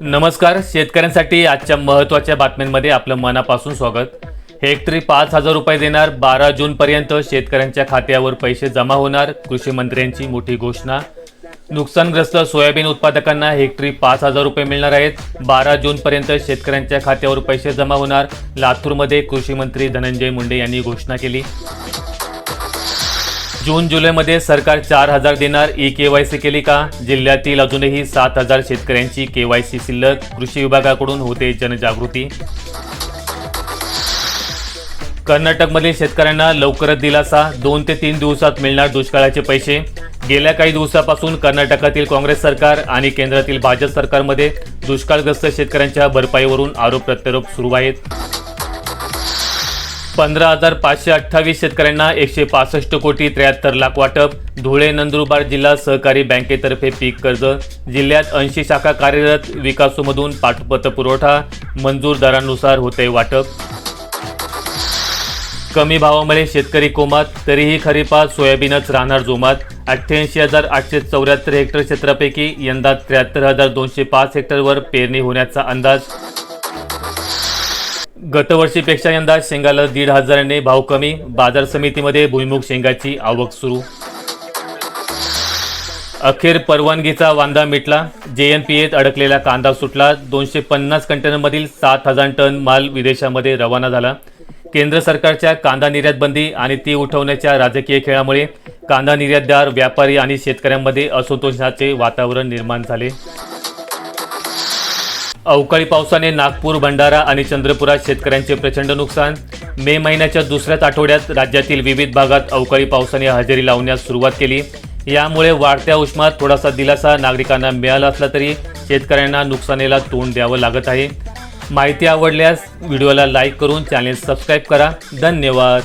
नमस्कार. शेतकऱ्यांसाठी आजच्या महत्त्वाच्या बातम्यांमध्ये आपलं मनापासून स्वागत. हेक्टरी पाच हजार रुपये देणार बारा जूनपर्यंत शेतकऱ्यांच्या खात्यावर पैसे जमा होणार कृषी मंत्र्यांची मोठी घोषणा. नुकसानग्रस्त सोयाबीन उत्पादकांना हेक्टरी पाच हजार रुपये मिळणार आहेत. बारा जूनपर्यंत शेतकऱ्यांच्या खात्यावर पैसे जमा होणार. लातूरमध्ये कृषी मंत्री धनंजय मुंडे यांनी घोषणा केली. जून जुलैमध्ये सरकार चार हजार देणार ई के वाय सी केली का? जिल्ह्यातील अजूनही सात हजार शेतकऱ्यांची के वाय सी शिल्लक कृषी विभागाकडून होते जनजागृती. कर्नाटकमधील शेतकऱ्यांना लवकरच दिलासा. दोन ते तीन दिवसात मिळणार दुष्काळाचे पैसे. गेल्या काही दिवसापासून कर्नाटकातील काँग्रेस सरकार आणि केंद्रातील भाजप सरकारमध्ये दुष्काळग्रस्त शेतकऱ्यांच्या भरपाईवरून आरोप प्रत्यारोप सुरू आहेत. पंधरा हजार पाचशे अठ्ठावीस शेतकऱ्यांना एकशे पासष्ट कोटी त्र्याहत्तर लाख वाटप. धुळे नंदुरबार जिल्हा सहकारी बँकेतर्फे पीक कर्ज. जिल्ह्यात ऐंशी शाखा कार्यरत विकासोमधून पाठपत्र पुरवठा. मंजूर दरानुसार होते वाटप. कमी भावामुळे शेतकरी कोमात तरीही खरीपात सोयाबीनच राहणार जोमात. अठ्ठ्याऐंशी हजार आठशे चौऱ्याहत्तर हेक्टर क्षेत्रापैकी यंदा त्र्याहत्तर हजार दोनशे पाच हेक्टरवर पेरणी होण्याचा अंदाज. गतवर्षीपेक्षा यंदा शेंगाला दीड हजाराने भाव कमी. बाजार समितीमध्ये भुईमुग शेंगाची आवक सुरू. अखेर परवानगीचा वांदा मिटला. जे एन पी एत अडकलेला कांदा सुटला. दोनशे पन्नास कंटेनरमधील सात हजार टन माल विदेशामध्ये रवाना झाला. केंद्र सरकारच्या कांदा निर्यात बंदी आणि ती उठवण्याच्या राजकीय खेळामुळे कांदा निर्यातदार व्यापारी आणि शेतकऱ्यांमध्ये असंतोषाचे वातावरण निर्माण झाले. अवकाळी पावसाने नागपूर भंडारा आणि चंद्रपुरात शेतकऱ्यांचे प्रचंड नुकसान. मे महिन्याच्या दुसऱ्याच आठवड्यात राज्यातील विविध भागात अवकाळी पावसाने हजेरी लावण्यास सुरुवात केली. यामुळे वाढत्या उष्मात थोडासा दिलासा नागरिकांना मिळाला असला तरी शेतकऱ्यांना नुकसानीला तोंड द्यावं लागत आहे. माहिती आवडल्यास व्हिडिओला लाईक करून चॅनेल सबस्क्राईब करा. धन्यवाद.